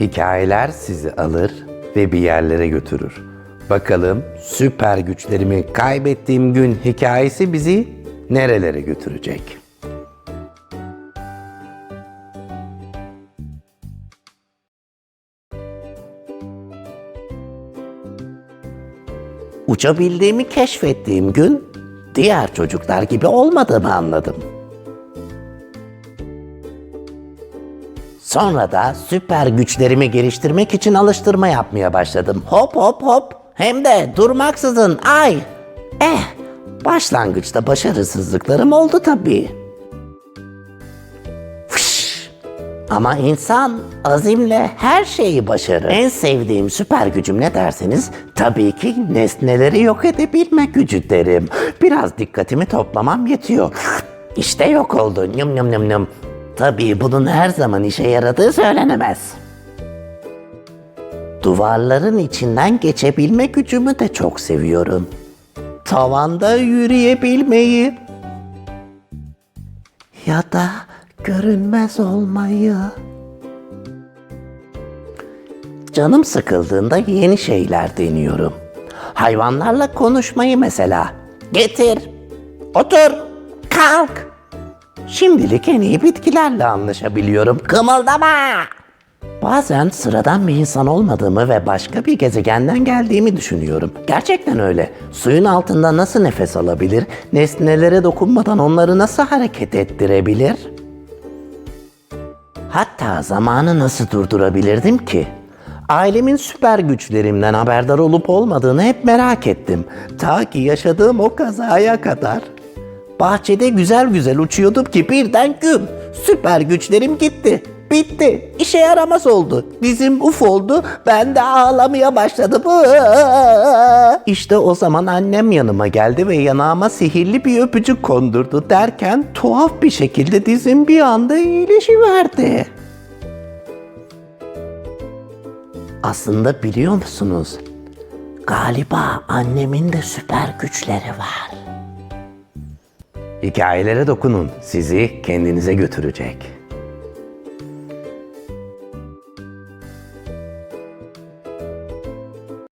Hikayeler sizi alır ve bir yerlere götürür. Bakalım süper güçlerimi kaybettiğim gün hikayesi bizi nerelere götürecek? Uçabildiğimi keşfettiğim gün diğer çocuklar gibi olmadığımı anladım. Sonra da süper güçlerimi geliştirmek için alıştırma yapmaya başladım. Hop hop hop. Hem de durmaksızın. Ay. Eh. Başlangıçta başarısızlıklarım oldu tabii. Fış. Ama insan azimle her şeyi başarır. En sevdiğim süper gücüm ne derseniz tabii ki nesneleri yok edebilme gücü derim. Biraz dikkatimi toplamam yetiyor. İşte yok oldu. Nım nım nım nım. Tabii bunun her zaman işe yaradığı söylenemez. Duvarların içinden geçebilme gücümü de çok seviyorum. Tavanda yürüyebilmeyi ya da görünmez olmayı. Canım sıkıldığında yeni şeyler deniyorum. Hayvanlarla konuşmayı mesela. Getir, otur, kalk. Şimdilik en iyi bitkilerle anlaşabiliyorum. Kımıldama! Bazen sıradan bir insan olmadığımı ve başka bir gezegenden geldiğimi düşünüyorum. Gerçekten öyle. Suyun altında nasıl nefes alabilir, nesnelere dokunmadan onları nasıl hareket ettirebilir? Hatta zamanı nasıl durdurabilirdim ki? Ailemin süper güçlerimden haberdar olup olmadığını hep merak ettim. Ta ki yaşadığım o kazaya kadar. Bahçede güzel güzel uçuyordum ki birden güm. Süper güçlerim gitti. Bitti. İşe yaramaz oldu. Dizim uf oldu. Ben de ağlamaya başladım. İşte o zaman annem yanıma geldi ve yanağıma sihirli bir öpücük kondurdu derken tuhaf bir şekilde dizim bir anda iyileşiverdi. Aslında biliyor musunuz? Galiba annemin de süper güçleri var. Hikayelere dokunun. Sizi kendinize götürecek.